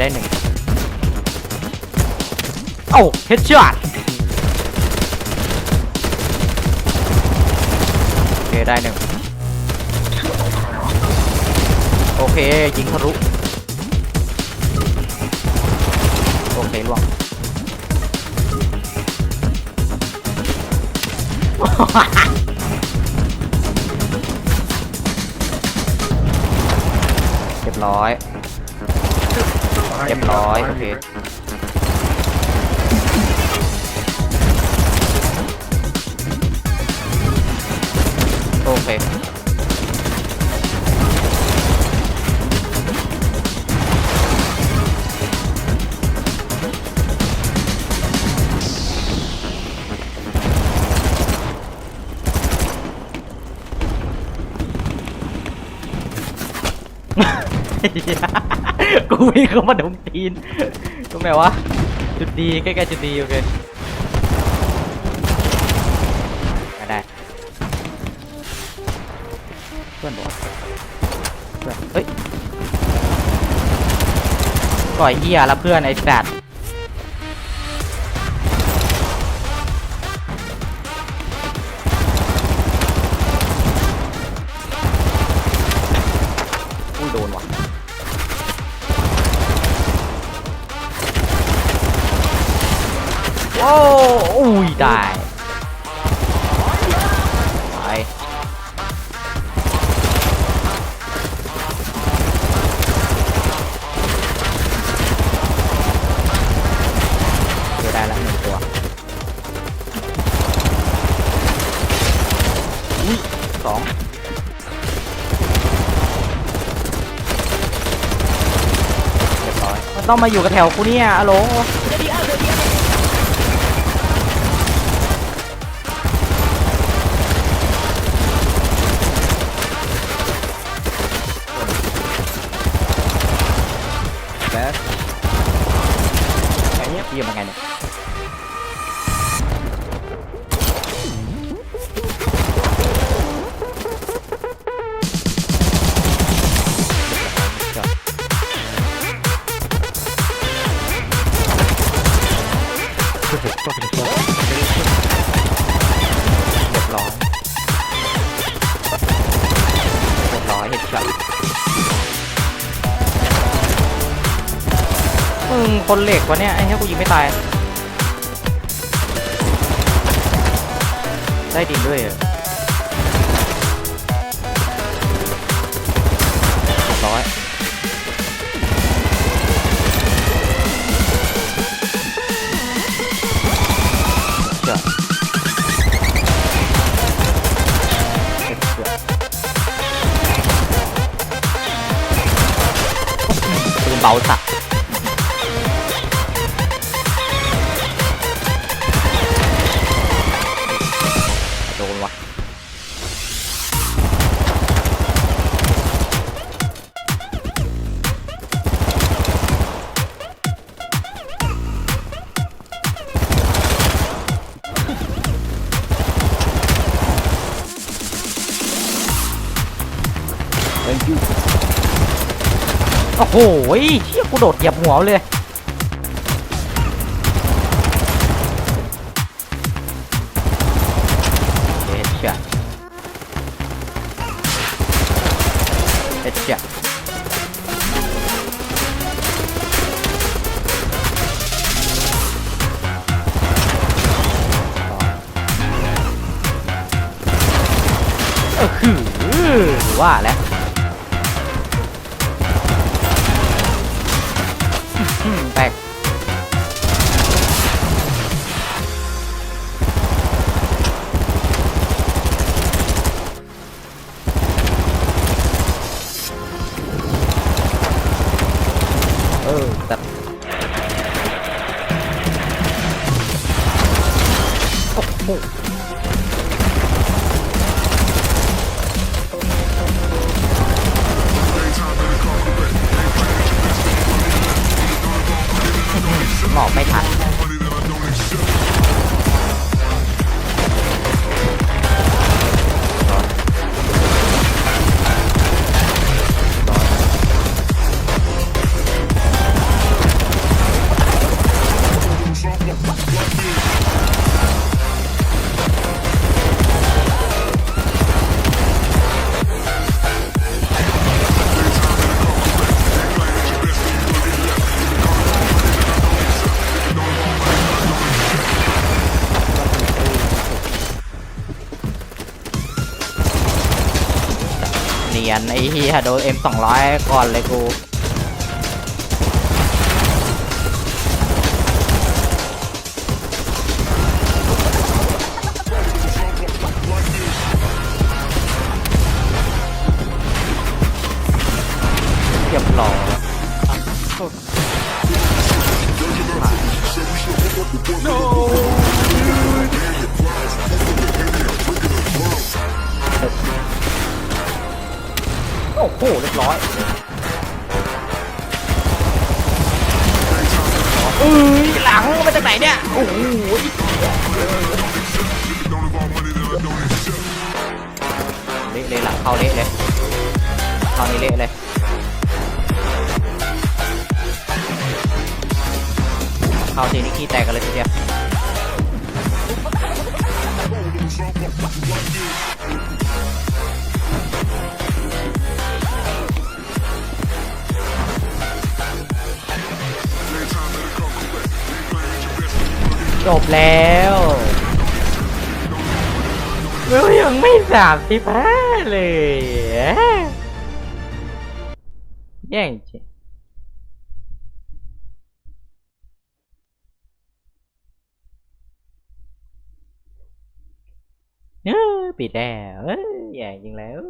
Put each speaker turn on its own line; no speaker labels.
ได้หนึ่งเอ้าเฮดช็อตโอเคได้หนึ่งโอเคยิงทะลุโอเคล่วงเรียบร้อย เรียบร้อยโอเคโอเค กูวิ่งเข้ามาดงตีน ตรงไหนวะ จุดดีใกล้ๆจุดดีโอเคได้ได้เพื่อนบอกเพื่อนเฮ้ยก่อยเฮียล้วเพื่อนไอ้สัตว์อุ้โดนว่ะ โอ้อุ้ยได้ไปเจอได้แล้วหนึ่งตัวอุ้ยสองเรียบร้อยมันต้องมาอยู่กับแถวกูเนี่ยอะโหล ตัวเป็นตัวเรียบร้อยเรียบร้อยเห็นช็อตมึงคนเหล็กวะเนี่ย ไอ้เหี้ยกูยิงไม่ตาย ได้ดินด้วย เบาสักโดนวะ
แ thank you
โอ้โหเชี่ยกูโดดเหยียบหัวเลยเอ็ดช็อตเอ็ดช็อตเออคือว่าแล้ว หมอบไม่ทัน เนียนไอ้เฮียโดนเอ็มสองร้อยก่อนเลยกูเรียบร้อยโอ้ หเรียบร้อยเอ้ยหลังมาจากไหนเนี่ยโอ้โหเละเลยหลังเข้าเละเลยเข้านี่เละเลยเข้าทีนี้ขี้แตกกันเลยทีเดียว จบแล้วเรายังไม่สามสิบห้าเลยแย่งจริงปิดแล้วยแย่จริงแล้ว